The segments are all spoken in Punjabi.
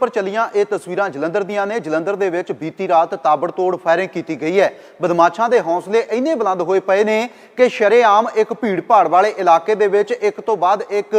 ਪਰ ਚੱਲੀਆਂ ਇਹ ਤਸਵੀਰਾਂ ਜਲੰਧਰ ਦੀਆਂ ਨੇ। ਜਲੰਧਰ ਦੇ ਵਿੱਚ ਬੀਤੀ ਰਾਤ ਤਾਬੜਤੋੜ ਫਾਇਰਿੰਗ ਕੀਤੀ ਗਈ ਹੈ। ਬਦਮਾਸ਼ਾਂ ਦੇ ਹੌਸਲੇ ਇੰਨੇ ਬੁਲੰਦ ਹੋਏ ਪਏ ਨੇ ਕਿ ਸ਼ਰੇਆਮ ਇੱਕ ਭੀੜ ਭਾੜ ਵਾਲੇ ਇਲਾਕੇ ਦੇ ਵਿੱਚ ਇੱਕ ਤੋਂ ਬਾਅਦ ਇੱਕ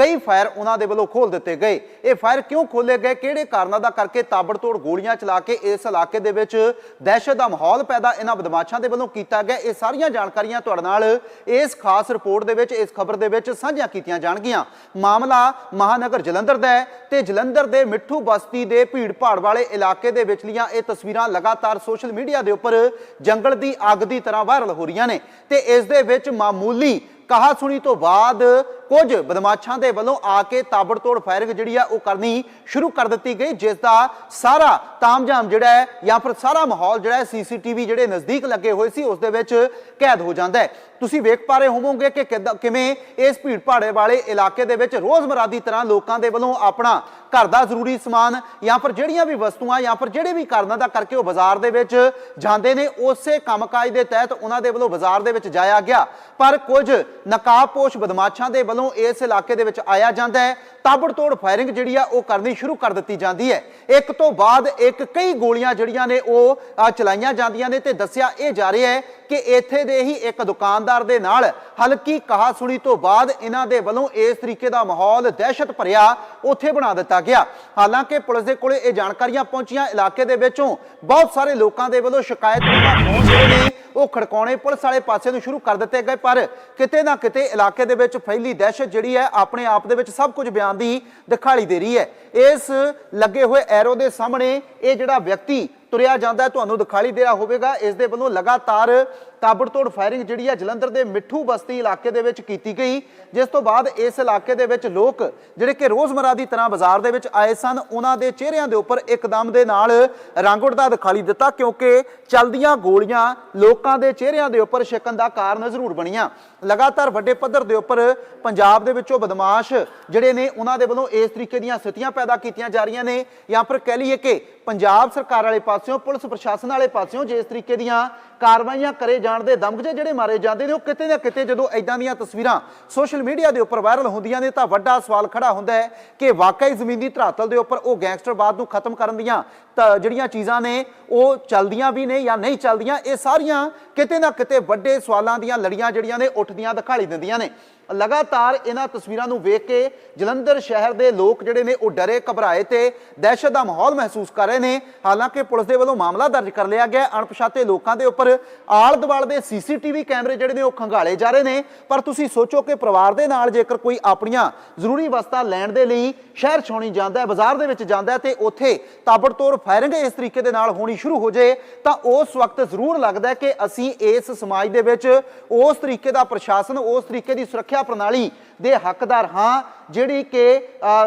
ਕਈ ਫਾਇਰ ਉਹਨਾਂ ਦੇ ਵੱਲੋਂ ਖੋਲ ਦਿੱਤੇ ਗਏ। ਇਹ ਫਾਇਰ ਕਿਉਂ ਖੋਲੇ ਗਏ? ਕਿਹੜੇ ਕਾਰਨਾਂ ਦਾ ਕਰਕੇ ਤਾਬੜਤੋੜ ਗੋਲੀਆਂ ਚਲਾ ਕੇ ਇਸ ਇਲਾਕੇ ਦੇ ਵਿੱਚ ਦਹਿਸ਼ਤ ਦਾ ਮਾਹੌਲ ਪੈਦਾ ਇਹਨਾਂ ਬਦਮਾਸ਼ਾਂ ਦੇ ਵੱਲੋਂ ਕੀਤਾ ਗਿਆ? ਇਹ ਸਾਰੀਆਂ ਜਾਣਕਾਰੀਆਂ ਤੁਹਾਡੇ ਨਾਲ ਇਸ ਖਾਸ ਰਿਪੋਰਟ ਦੇ ਵਿੱਚ, ਇਸ ਖਬਰ ਦੇ ਵਿੱਚ ਸਾਂਝੀਆਂ ਕੀਤੀਆਂ ਜਾਣਗੀਆਂ। ਮਾਮਲਾ ਮਹਾਨਗਰ ਜਲੰਧਰ ਦਾ ਹੈ ਤੇ ਜਲੰਧਰ ਦੇ ਮਿੱਠੂ ਬਸਤੀ ਦੇ ਭੀੜ ਭਾੜ ਵਾਲੇ ਇਲਾਕੇ ਦੇ ਵਿਚਲੀਆਂ ਇਹ ਤਸਵੀਰਾਂ ਲਗਾਤਾਰ ਸੋਸ਼ਲ ਮੀਡੀਆ ਦੇ ਉੱਪਰ ਜੰਗਲ ਦੀ ਅੱਗ ਦੀ ਤਰ੍ਹਾਂ ਵਾਇਰਲ ਹੋ ਰਹੀਆਂ ਨੇ ਤੇ ਇਸ ਦੇ ਵਿੱਚ ਮਾਮੂਲੀ ਕਹਾ ਸੁਣੀ ਤੋਂ ਬਾਅਦ ਕੁਝ ਬਦਮਾਸ਼ਾਂ ਦੇ ਵੱਲੋਂ ਆ ਕੇ ਤਾਬੜਤੋੜ ਫਾਇਰਿੰਗ ਜਿਹੜੀ ਆ ਉਹ ਕਰਨੀ ਸ਼ੁਰੂ ਕਰ ਦਿੱਤੀ ਗਈ, ਜਿਸ ਦਾ ਸਾਰਾ ਤਾਮਝਾਮ ਜਿਹੜਾ ਹੈ ਜਾਂ ਫਿਰ ਸਾਰਾ ਮਾਹੌਲ ਜਿਹੜਾ ਹੈ ਸੀਸੀਟੀਵੀ ਜਿਹੜੇ ਨਜ਼ਦੀਕ ਲੱਗੇ ਹੋਏ ਸੀ, ਉਸ ਦੇ ਵਿੱਚ ਕੈਦ ਹੋ ਜਾਂਦਾ ਹੈ। ਤੁਸੀਂ ਵੇਖ ਪਾ ਰਹੇ ਹੋਵੋਗੇ ਕਿ ਕਿੱਦਾਂ- ਕਿਵੇਂ ਇਸ ਭੀੜ ਭਾੜੇ ਵਾਲੇ ਇਲਾਕੇ ਦੇ ਵਿੱਚ ਰੋਜ਼ਮਰਾ ਦੀ ਤਰ੍ਹਾਂ ਲੋਕਾਂ ਦੇ ਵੱਲੋਂ ਆਪਣਾ ਘਰ ਦਾ ਜ਼ਰੂਰੀ ਸਮਾਨ ਜਾਂ ਫਿਰ ਜਿਹੜੀਆਂ ਵੀ ਵਸਤੂਆਂ ਜਾਂ ਫਿਰ ਜਿਹੜੇ ਵੀ ਕਾਰਨਾਂ ਦਾ ਕਰਕੇ ਉਹ ਬਾਜ਼ਾਰ ਦੇ ਵਿੱਚ ਜਾਂਦੇ ਨੇ, ਉਸੇ ਕੰਮਕਾਜ ਦੇ ਤਹਿਤ ਉਹਨਾਂ ਦੇ ਵੱਲੋਂ ਬਾਜ਼ਾਰ ਦੇ ਵਿੱਚ ਜਾਇਆ ਗਿਆ। ਪਰ ਕੁਝ ਨਕਾਬਪੋਸ਼ ਬਦਮਾਸ਼ਾਂ ਦੇ ਵੱਲੋਂ ਇਸ ਇਲਾਕੇ ਦੇ ਵਿੱਚ ਆਇਆ ਜਾਂਦਾ ਹੈ। ਤਾਬੜਤੋੜ ਫਾਇਰਿੰਗ ਜਿਹੜੀ ਆ, ਉਹ ਕਰਨੀ ਸ਼ੁਰੂ ਕਰ ਦਿੱਤੀ ਜਾਂਦੀ ਹੈ। ਇੱਕ ਤੋਂ ਬਾਅਦ ਇੱਕ ਕਈ ਗੋਲੀਆਂ ਜਿਹੜੀਆਂ ਨੇ, ਉਹ ਚਲਾਈਆਂ ਜਾਂਦੀਆਂ ਨੇ ਤੇ ਦੱਸਿਆ ਇਹ ਜਾ ਰਿਹਾ ਹੈ ਕਿ ਇੱਥੇ ਦੇ ਹੀ ਇੱਕ ਦੁਕਾਨਦਾਰ ਦੇ ਨਾਲ ਹਲਕੀ ਕਹਾ ਸੁਣੀ ਤੋਂ ਬਾਅਦ ਇਹਨਾਂ ਦੇ ਵੱਲੋਂ ਇਸ ਤਰੀਕੇ ਦਾ ਮਾਹੌਲ ਦਹਿਸ਼ਤ ਭਰਿਆ, ਉੱਥੇ ਬਣਾ ਦਿੱਤਾ ਗਿਆ। ਹਾਲਾਂਕਿ ਪੁਲਿਸ ਦੇ ਕੋਲੇ ਇਹ ਜਾਣਕਾਰੀਆਂ ਪਹੁੰਚੀਆਂ, ਇਲਾਕੇ ਦੇ ਵਿੱਚੋਂ ਬਹੁਤ ਸਾਰੇ ਲੋਕਾਂ ਦੇ ਵੱਲੋਂ ਸ਼ਿਕਾਇਤ ਦਾ ਫੋਨ ਜਿਹੜੇ ਨੇ, ਉਹ ਖੜਕਾਉਣੇ ਪੁਲਿਸ ਵਾਲੇ ਪਾਸੇ ਨੂੰ ਸ਼ੁਰੂ ਕਰ ਦਿੱਤੇ ਗਏ, ਪਰ ਕਿਤੇ ਨਾ ਕਿਤੇ ਇਲਾਕੇ ਦੇ ਵਿੱਚ ਫੈਲੀ ਦਹਿਸ਼ਤ ਜਿਹੜੀ ਹੈ ਆਪਣੇ ਆਪ ਦੇ ਵਿੱਚ ਸਭ ਕੁਝ ਬਿਆਨ ਦੀ ਦਿਖਾਈ ਦੇ ਰਹੀ ਹੈ। ਇਸ ਲੱਗੇ ਹੋਏ ਐਰੋ ਦੇ ਸਾਹਮਣੇ ਇਹ ਜਿਹੜਾ ਵਿਅਕਤੀ ਤੁਰਿਆ ਜਾਂਦਾ ਤੁਹਾਨੂੰ ਦਿਖਾਈ ਦੇ ਰਿਹਾ ਹੋਵੇਗਾ। ਇਸ ਦੇ ਵੱਲੋਂ ਲਗਾਤਾਰ ਤਾਬੜਤੋੜ ਫਾਇਰਿੰਗ ਜਿਹੜੀ ਹੈ ਜਲੰਧਰ ਦੇ ਮਿੱਠੂ ਬਸਤੀ ਇਲਾਕੇ ਦੇ ਵਿੱਚ ਕੀਤੀ ਗਈ, ਜਿਸ ਤੋਂ ਬਾਅਦ ਇਸ ਇਲਾਕੇ ਦੇ ਵਿੱਚ ਲੋਕ ਜਿਹੜੇ ਕਿ ਰੋਜ਼ਮਰਾ ਦੀ ਤਰ੍ਹਾਂ ਬਾਜ਼ਾਰ ਦੇ ਵਿੱਚ ਆਏ ਸਨ, ਉਹਨਾਂ ਦੇ ਚਿਹਰਿਆਂ ਦੇ ਉੱਪਰ ਇੱਕਦਮ ਦੇ ਨਾਲ ਰੰਗ ਉੱਡਦਾ ਦਿਖਾਈ ਦਿੱਤਾ, ਕਿਉਂਕਿ ਚਲਦੀਆਂ ਗੋਲੀਆਂ ਲੋਕਾਂ ਦੇ ਚਿਹਰਿਆਂ ਦੇ ਉੱਪਰ ਛਿੱਕਣ ਦਾ ਕਾਰਨ ਜ਼ਰੂਰ ਬਣੀਆਂ। ਲਗਾਤਾਰ ਵੱਡੇ ਪੱਧਰ ਦੇ ਉੱਪਰ ਪੰਜਾਬ ਦੇ ਵਿੱਚੋਂ ਬਦਮਾਸ਼ ਜਿਹੜੇ ਨੇ, ਉਹਨਾਂ ਦੇ ਵੱਲੋਂ ਇਸ ਤਰੀਕੇ ਦੀਆਂ ਸਥਿਤੀਆਂ ਪੈਦਾ ਕੀਤੀਆਂ ਜਾ ਰਹੀਆਂ ਨੇ। ਜਾਂ ਫਿਰ ਕਹਿ ਲਈਏ ਕਿ ਪੰਜਾਬ ਸਰਕਾਰ ਵਾਲੇ ਪਾਸਿਓਂ, ਪੁਲਿਸ ਪ੍ਰਸ਼ਾਸਨ ਵਾਲੇ ਪਾਸਿਓਂ, ਜਿਸ ਤਰੀਕੇ ਦੀਆਂ ਕਾਰਵਾਈਆਂ ਕਰੇ ਜਾਣ ਦੇ ਦਮਗਜੇ ਜਿਹੜੇ ਮਾਰੇ ਜਾਂਦੇ ਨੇ, ਉਹ ਕਿਤੇ ਨਾ ਕਿਤੇ ਜਦੋਂ ਐਦਾਂ ਦੀਆਂ ਤਸਵੀਰਾਂ ਸੋਸ਼ਲ ਮੀਡੀਆ ਦੇ ਉੱਪਰ ਵਾਇਰਲ ਹੁੰਦੀਆਂ ਨੇ, ਤਾਂ ਵੱਡਾ ਸਵਾਲ ਖੜਾ ਹੁੰਦਾ ਹੈ ਕਿ ਵਾਕਈ ਜ਼ਮੀਨੀ ਧਰਾਤਲ ਦੇ ਉੱਪਰ ਉਹ ਗੈਂਗਸਟਰਵਾਦ ਨੂੰ ਖਤਮ ਕਰਨ ਦੀਆਂ ਤਾਂ, ਜਿਹੜੀਆਂ ਚੀਜ਼ਾਂ ਨੇ, ਉਹ ਚੱਲਦੀਆਂ ਵੀ ਨੇ ਜਾਂ ਨਹੀਂ ਚੱਲਦੀਆਂ, ਇਹ ਸਾਰੀਆਂ ਕਿਤੇ ਨਾ ਕਿਤੇ ਵੱਡੇ ਸਵਾਲਾਂ ਦੀਆਂ ਲੜੀਆਂ ਜਿਹੜੀਆਂ ਨੇ, ਉੱਠਦੀਆਂ ਦਿਖਾਈ ਦਿੰਦੀਆਂ ਨੇ। ਲਗਾਤਾਰ ਇਹਨਾਂ ਤਸਵੀਰਾਂ ਨੂੰ ਵੇਖ ਕੇ ਜਲੰਧਰ ਸ਼ਹਿਰ ਦੇ ਲੋਕ ਜਿਹੜੇ ਨੇ, ਉਹ ਡਰੇ, ਘਬਰਾਏ ਤੇ ਦਹਿਸ਼ਤ ਦਾ ਮਾਹੌਲ ਮਹਿਸੂਸ ਕਰ ਰਹੇ ਨੇ। ਹਾਲਾਂਕਿ ਪੁਲਿਸ ਦੇ ਵੱਲੋਂ ਮਾਮਲਾ ਦਰਜ ਕਰ ਲਿਆ ਗਿਆ। ਅਣਪਛਾਤੇ ਲੋਕਾਂ ਦੇ ਉੱਪਰ ਆਲ ਦੁਆਲ ਦੇ ਸੀਸੀਟੀਵੀ ਕੈਮਰੇ ਜਿਹੜੇ ਨੇ ਉਹ ਖੰਗਾਲੇ ਜਾ ਰਹੇ ਨੇ। ਪਰ ਤੁਸੀਂ ਸੋਚੋ ਕਿ ਪਰਿਵਾਰ ਦੇ ਨਾਲ ਜੇਕਰ ਕੋਈ ਆਪਣੀਆਂ ਜ਼ਰੂਰੀ ਵਸਤਾਂ ਲੈਣ ਦੇ ਲਈ ਸ਼ਹਿਰ ਛੋਣੀ ਜਾਂਦਾ ਹੈ, ਬਾਜ਼ਾਰ ਦੇ ਵਿੱਚ ਜਾਂਦਾ ਹੈ ਤੇ ਉੱਥੇ ਤਾਬੜਤੋੜ ਫਾਇਰਿੰਗ ਇਸ ਤਰੀਕੇ ਦੇ ਨਾਲ ਹੋਣੀ ਸ਼ੁਰੂ ਹੋ ਜੇ, ਤਾਂ ਉਸ ਵਕਤ ਜ਼ਰੂਰ ਲੱਗਦਾ ਕਿ ਅਸੀਂ ਇਸ ਸਮਾਜ ਦੇ ਵਿੱਚ ਉਸ ਤਰੀਕੇ ਦਾ ਪ੍ਰਸ਼ਾਸਨ, ਉਸ ਤਰੀਕੇ ਦੀ ਸੁਰੱਖਿਆ ਪ੍ਰਣਾਲੀ ਦੇ ਹੱਕਦਾਰ ਹਾਂ। ਜਿਹੜੀ ਕਿ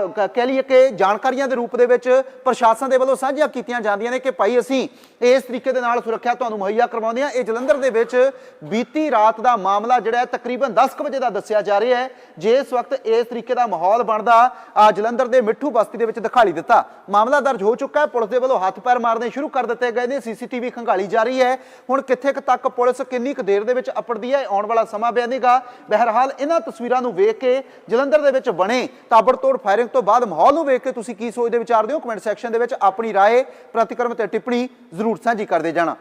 ਕ- ਕਹਿ ਲਈਏ ਕਿ ਜਾਣਕਾਰੀਆਂ ਦੇ ਰੂਪ ਦੇ ਵਿੱਚ ਪ੍ਰਸ਼ਾਸਨ ਦੇ ਵੱਲੋਂ ਸਾਂਝੀਆਂ ਕੀਤੀਆਂ ਜਾਂਦੀਆਂ ਨੇ ਕਿ ਭਾਈ ਅਸੀਂ ਇਸ ਤਰੀਕੇ ਦੇ ਨਾਲ ਸੁਰੱਖਿਆ ਤੁਹਾਨੂੰ ਮੁਹੱਈਆ ਕਰਵਾਉਂਦੇ ਹਾਂ। ਇਹ ਜਲੰਧਰ ਦੇ ਵਿੱਚ ਬੀਤੀ ਰਾਤ ਦਾ ਮਾਮਲਾ ਜਿਹੜਾ ਹੈ ਤਕਰੀਬਨ 10 ਕੁ ਵਜੇ ਦਾ ਦੱਸਿਆ ਜਾ ਰਿਹਾ ਹੈ। ਜੇ ਵਕਤ ਇਸ ਤਰੀਕੇ ਦਾ ਮਾਹੌਲ ਬਣਦਾ ਜਲੰਧਰ ਦੇ ਮਿੱਠੂ ਬਸਤੀ ਦੇ ਵਿੱਚ ਦਿਖਾਲੀ ਦਿੱਤਾ। ਮਾਮਲਾ ਦਰਜ ਹੋ ਚੁੱਕਾ ਹੈ। ਪੁਲਿਸ ਦੇ ਵੱਲੋਂ ਹੱਥ ਪੈਰ ਮਾਰਨੇ ਸ਼ੁਰੂ ਕਰ ਦਿੱਤੇ ਗਏ ਨੇ। ਸੀਸੀਟੀਵੀ ਖੰਗਾਲੀ ਜਾ ਰਹੀ ਹੈ। ਹੁਣ ਕਿੱਥੇ ਤੱਕ ਪੁਲਿਸ ਕਿੰਨੀ ਕੁ ਦੇਰ ਦੇ ਵਿੱਚ ਅਪੜਦੀ ਹੈ ਆਉਣ ਵਾਲਾ ਸਮਾਂ ਬਿਆਨੇਗਾ ਬਹਰਹਾਲ ਇਹਨਾਂ ਤਸਵੀਰਾਂ ਨੂੰ ਵੇਖ ਕੇ ਜਲੰਧਰ ਦੇ ਵਿੱਚ ਬਣੇ ਤਾਬੜਤੋੜ ਫਾਇਰਿੰਗ ਤੋਂ ਬਾਅਦ ਮਾਹੌਲ ਨੂੰ ਵੇਖ ਕੇ ਤੁਸੀਂ ਕੀ ਸੋਚਦੇ ਵਿਚਾਰਦੇ ਹੋ? ਕਮੈਂਟ ਸੈਕਸ਼ਨ ਦੇ ਵਿੱਚ ਆਪਣੀ ਰਾਏ, ਪ੍ਰਤੀਕਰਮ ਤੇ ਟਿੱਪਣੀ ਜ਼ਰੂਰ ਸਾਂਝੀ ਕਰਦੇ ਜਾਣਾ।